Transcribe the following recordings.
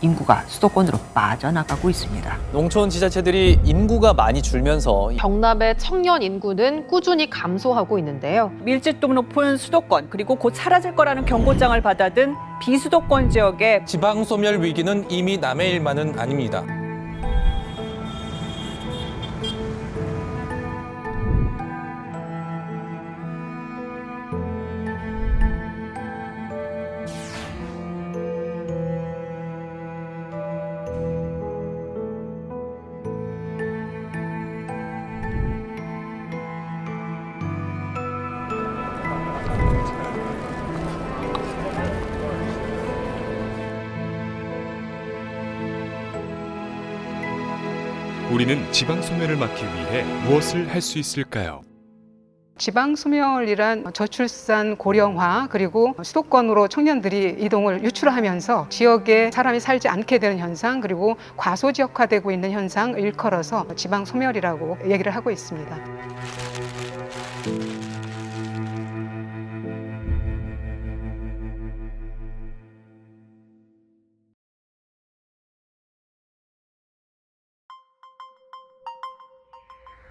인구가 수도권으로 빠져나가고 있습니다. 농촌 지자체들이 인구가 많이 줄면서 경남의 청년 인구는 꾸준히 감소하고 있는데요. 밀집도 높은 수도권 그리고 곧 사라질 거라는 경고장을 받아든 비수도권 지역에 지방 소멸 위기는 이미 남의 일만은 아닙니다. 우리는 지방 소멸을 막기 위해 무엇을 할 수 있을까요? 지방 소멸이란 저출산 고령화 그리고 수도권으로 청년들이 이동을 유출하면서 지역에 사람이 살지 않게 되는 현상 그리고 과소지역화되고 있는 현상 일컬어서 지방 소멸이라고 얘기를 하고 있습니다.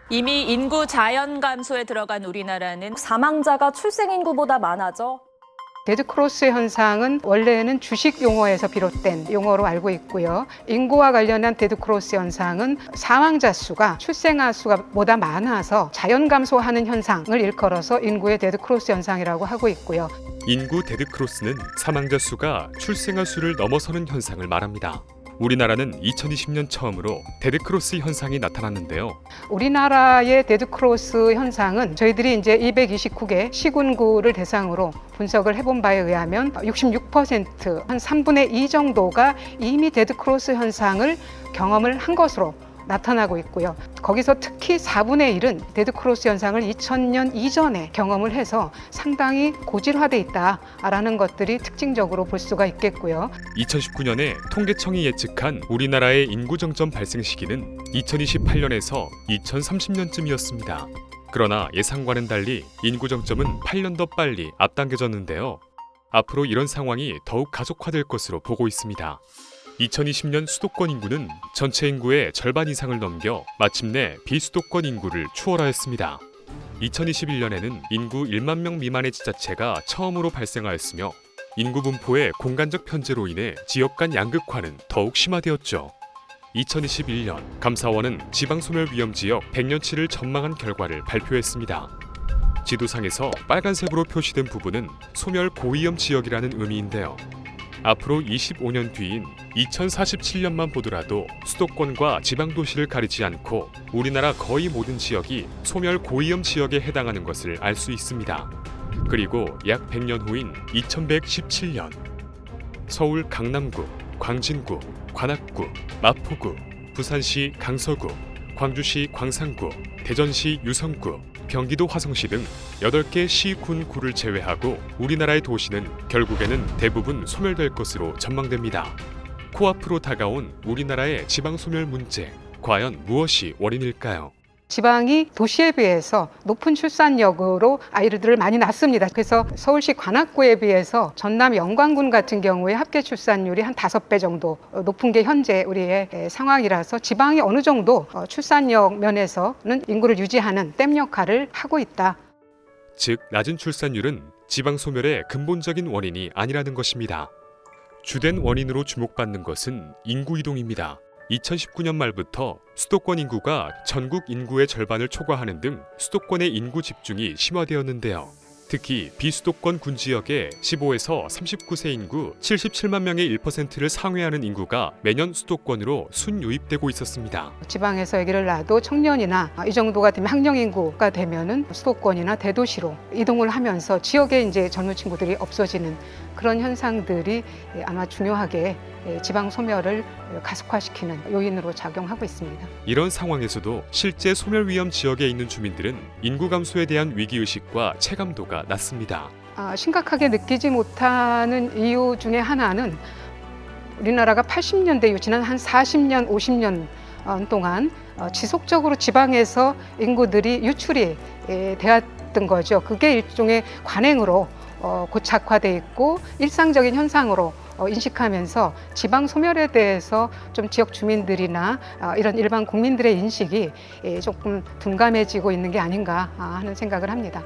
이미 인구 자연 감소에 들어간 우리나라는 사망자가 출생 인구보다 많아져 데드크로스 현상은 원래는 주식 용어에서 비롯된 용어로 알고 있고요. 인구와 관련한 데드크로스 현상은 사망자 수가 출생아 수가 보다 많아서 자연 감소하는 현상을 일컬어서 인구의 데드크로스 현상이라고 하고 있고요. 인구 데드크로스는 사망자 수가 출생아 수를 넘어서는 현상을 말합니다. 우리나라는 2020년 처음으로 데드크로스 현상이 나타났는데요. 우리나라의 데드크로스 현상은 저희들이 이제 229개 시군구를 대상으로 분석을 해본 바에 의하면 66%한 3분의 2 정도가 이미 데드크로스 현상을 경험을 한 것으로 나타나고 있고요. 거기서 특히 4분의 1은 데드크로스 현상을 2000년 이전에 경험을 해서 상당히 고질화돼 있다라는 것들이 특징적으로 볼 수가 있겠고요. 2019년에 통계청이 예측한 우리나라의 인구 정점 발생 시기는 2028년에서 2030년쯤이었습니다. 그러나 예상과는 달리 인구 정점은 8년 더 빨리 앞당겨졌는데요. 앞으로 이런 상황이 더욱 가속화될 것으로 보고 있습니다. 2020년 수도권 인구는 전체 인구의 절반 이상을 넘겨 마침내 비수도권 인구를 추월하였습니다. 2021년에는 인구 1만 명 미만의 지자체가 처음으로 발생하였으며 인구 분포의 공간적 편제로 인해 지역 간 양극화는 더욱 심화되었죠. 2021년 감사원은 지방 소멸 위험 지역 100년치를 전망한 결과를 발표했습니다. 지도상에서 빨간색으로 표시된 부분은 소멸 고위험 지역이라는 의미인데요. 앞으로 25년 뒤인 2047년만 보더라도 수도권과 지방 도시를 가리지 않고 우리나라 거의 모든 지역이 소멸 고위험 지역에 해당하는 것을 알 수 있습니다. 그리고 약 100년 후인 2117년 서울 강남구, 광진구, 관악구, 마포구, 부산시 강서구, 광주시 광산구, 대전시 유성구, 경기도 화성시 등 8개 시, 군, 구를 제외하고 우리나라의 도시는 결국에는 대부분 소멸될 것으로 전망됩니다. 코앞으로 다가온 우리나라의 지방 소멸 문제, 과연 무엇이 원인일까요? 지방이 도시에 비해서 높은 출산력으로 아이들을 많이 낳습니다. 그래서 서울시 관악구에 비해서 전남 영광군 같은 경우에 합계 출산율이 한 다섯 배 정도 높은 게 현재 우리의 상황이라서 지방이 어느 정도 어, 출산력 면에서는 인구를 유지하는 댐 역할을 하고 있다. 즉 낮은 출산율은 지방 소멸의 근본적인 원인이 아니라는 것입니다. 주된 원인으로 주목받는 것은 인구 이동입니다. 2019년 말부터 수도권 인구가 전국 인구의 절반을 초과하는 등 수도권의 인구 집중이 심화되었는데요. 특히 비수도권 군 지역의 15에서 39세 인구 77만 명의 1%를 상회하는 인구가 매년 수도권으로 순유입되고 있었습니다. 지방에서 아기를 낳아도 청년이나 이 정도가 되면 학령 인구가 되면은 수도권이나 대도시로 이동을 하면서 지역에 이제 젊은 친구들이 없어지는 그런 현상들이 아마 중요하게 지방 소멸을 가속화시키는 요인으로 작용하고 있습니다. 이런 상황에서도 실제 소멸 위험 지역에 있는 주민들은 인구 감소에 대한 위기 의식과 체감도가 낮습니다. 아, 심각하게 느끼지 못하는 이유 중에 하나는 우리나라가 80년대 이후 지난 한 40년, 50년 동안 어, 지속적으로 지방에서 인구들이 유출이 예, 되었던 거죠. 그게 일종의 관행으로 어, 고착화돼 있고 일상적인 현상으로 어, 인식하면서 지방 소멸에 대해서 좀 지역 주민들이나 어, 이런 일반 국민들의 인식이 예, 조금 둔감해지고 있는 게 아닌가 아, 하는 생각을 합니다.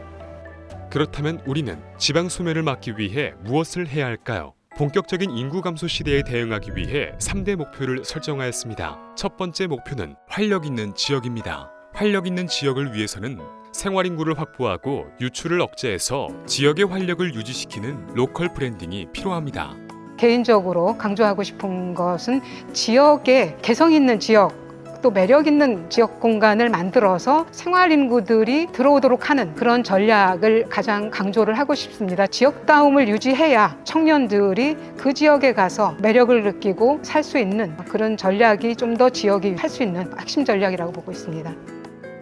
그렇다면 우리는 지방 소멸을 막기 위해 무엇을 해야 할까요? 본격적인 인구 감소 시대에 대응하기 위해 3대 목표를 설정하였습니다. 첫 번째 목표는 활력 있는 지역입니다. 활력 있는 지역을 위해서는 생활 인구를 확보하고 유출을 억제해서 지역의 활력을 유지시키는 로컬 브랜딩이 필요합니다. 개인적으로 강조하고 싶은 것은 지역에 개성 있는 지역 또 매력 있는 지역 공간을 만들어서 생활 인구들이 들어오도록 하는 그런 전략을 가장 강조를 하고 싶습니다. 지역다움을 유지해야 청년들이 그 지역에 가서 매력을 느끼고 살 수 있는 그런 전략이 좀 더 지역이 할 수 있는 핵심 전략이라고 보고 있습니다.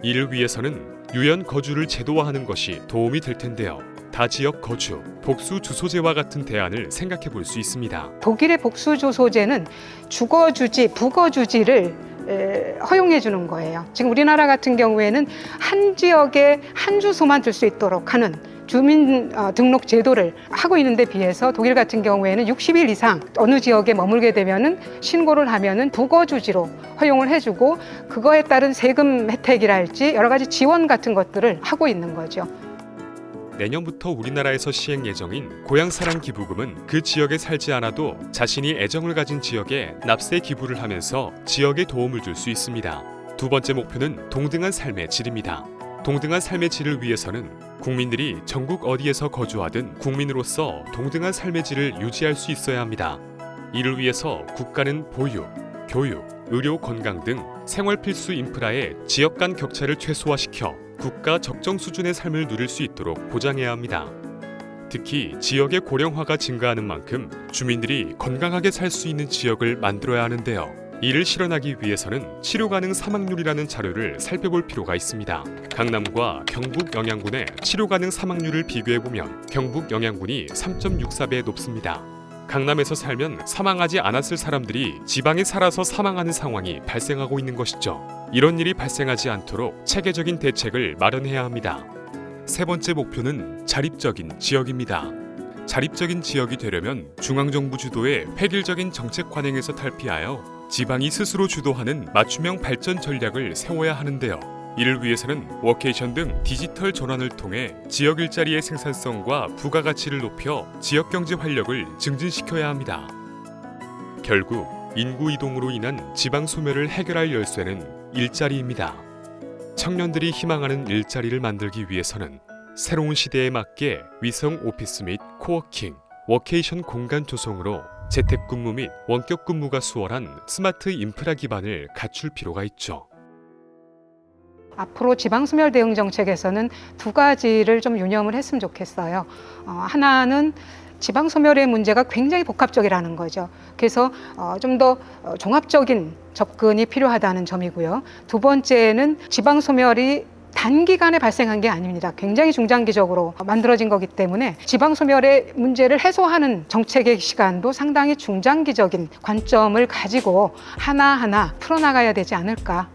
이를 위해서는 유연 거주를 제도화하는 것이 도움이 될 텐데요. 다지역 거주, 복수 주소제와 같은 대안을 생각해 볼 수 있습니다. 독일의 복수 주소제는 주거 주지, 부거 주지를 에, 허용해 주는 거예요. 지금 우리나라 같은 경우에는 한 지역에 한 주소만 둘수 있도록 하는 주민 어, 등록 제도를 하고 있는데 비해서 독일 같은 경우에는 60일 이상 어느 지역에 머물게 되면은 신고를 하면은 부거 주지로 허용을 해주고 그거에 따른 세금 혜택이랄지 여러 가지 지원 같은 것들을 하고 있는 거죠. 내년부터 우리나라에서 시행 예정인 고향사랑 기부금은 그 지역에 살지 않아도 자신이 애정을 가진 지역에 납세 기부를 하면서 지역에 도움을 줄 수 있습니다. 두 번째 목표는 동등한 삶의 질입니다. 동등한 삶의 질을 위해서는 국민들이 전국 어디에서 거주하든 국민으로서 동등한 삶의 질을 유지할 수 있어야 합니다. 이를 위해서 국가는 보육, 교육, 의료, 건강 등 생활 필수 인프라의 지역 간 격차를 최소화시켜 국가 적정 수준의 삶을 누릴 수 있도록 보장해야 합니다. 특히 지역의 고령화가 증가하는 만큼 주민들이 건강하게 살 수 있는 지역을 만들어야 하는데요. 이를 실현하기 위해서는 치료 가능 사망률이라는 자료를 살펴볼 필요가 있습니다. 강남과 경북 영양군의 치료 가능 사망률을 비교해 보면 경북 영양군이 3.64배 높습니다. 강남에서 살면 사망하지 않았을 사람들이 지방에 살아서 사망하는 상황이 발생하고 있는 것이죠. 이런 일이 발생하지 않도록 체계적인 대책을 마련해야 합니다. 세 번째 목표는 자립적인 지역입니다. 자립적인 지역이 되려면 중앙정부 주도의 획일적인 정책 관행에서 탈피하여 지방이 스스로 주도하는 맞춤형 발전 전략을 세워야 하는데요. 이를 위해서는 워케이션 등 디지털 전환을 통해 지역 일자리의 생산성과 부가가치를 높여 지역 경제 활력을 증진시켜야 합니다. 결국 인구 이동으로 인한 지방 소멸을 해결할 열쇠는 일자리입니다. 청년들이 희망하는 일자리를 만들기 위해서는 새로운 시대에 맞게 위성 오피스 및 코워킹, 워케이션 공간 조성으로 재택근무 및 원격 근무가 수월한 스마트 인프라 기반을 갖출 필요가 있죠. 앞으로 지방소멸 대응 정책에서는 두 가지를 좀 유념을 했으면 좋겠어요. 어, 하나는 지방소멸의 문제가 굉장히 복합적이라는 거죠. 그래서 어, 좀더 종합적인 접근이 필요하다는 점이고요. 두 번째는 지방소멸이 단기간에 발생한 게 아닙니다. 굉장히 중장기적으로 만들어진 거기 때문에 지방 소멸의 문제를 해소하는 정책의 시간도 상당히 중장기적인 관점을 가지고 하나하나 풀어나가야 되지 않을까